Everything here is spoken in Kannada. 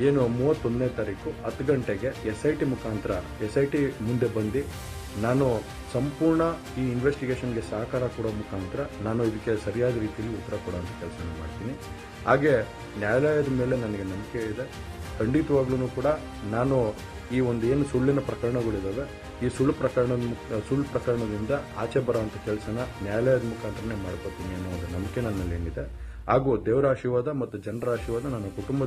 ಏನು ಮೂವತ್ತೊಂದನೇ ತಾರೀಕು ಹತ್ತು ಗಂಟೆಗೆ ಎಸ್ ಐ ಟಿ ಮುಖಾಂತರ ಎಸ್ ಐ ಟಿ ಮುಂದೆ ಬಂದು ನಾನು ಸಂಪೂರ್ಣ ಈ ಇನ್ವೆಸ್ಟಿಗೇಷನ್ಗೆ ಸಹಕಾರ ಕೊಡೋ ಮುಖಾಂತರ ನಾನು ಇದಕ್ಕೆ ಸರಿಯಾದ ರೀತಿಯಲ್ಲಿ ಉತ್ತರ ಕೊಡೋಂಥ ಕೆಲಸ ಮಾಡ್ತೀನಿ. ಹಾಗೆ ನ್ಯಾಯಾಲಯದ ಮೇಲೆ ನನಗೆ ನಂಬಿಕೆ ಇದೆ. ಖಂಡಿತವಾಗ್ಲೂ ಕೂಡ ನಾನು ಈ ಒಂದು ಏನು ಸುಳ್ಳಿನ ಪ್ರಕರಣಗಳಿದ್ದಾವೆ ಈ ಸುಳ್ಳು ಪ್ರಕರಣದ ಮುಖ- ಸುಳ್ಳು ಪ್ರಕರಣದಿಂದ ಆಚೆ ಬರೋಂಥ ಕೆಲಸನ ನ್ಯಾಯಾಲಯದ ಮುಖಾಂತರನೇ ಮಾಡ್ಕೋತೀನಿ ಅನ್ನೋ ಒಂದು ನಂಬಿಕೆ ನನ್ನಲ್ಲಿ ಏನಿದೆ. ಹಾಗೂ ದೇವರ ಆಶೀರ್ವಾದ ಮತ್ತು ಜನರ ಆಶೀರ್ವಾದ ನನ್ನ ಕುಟುಂಬದ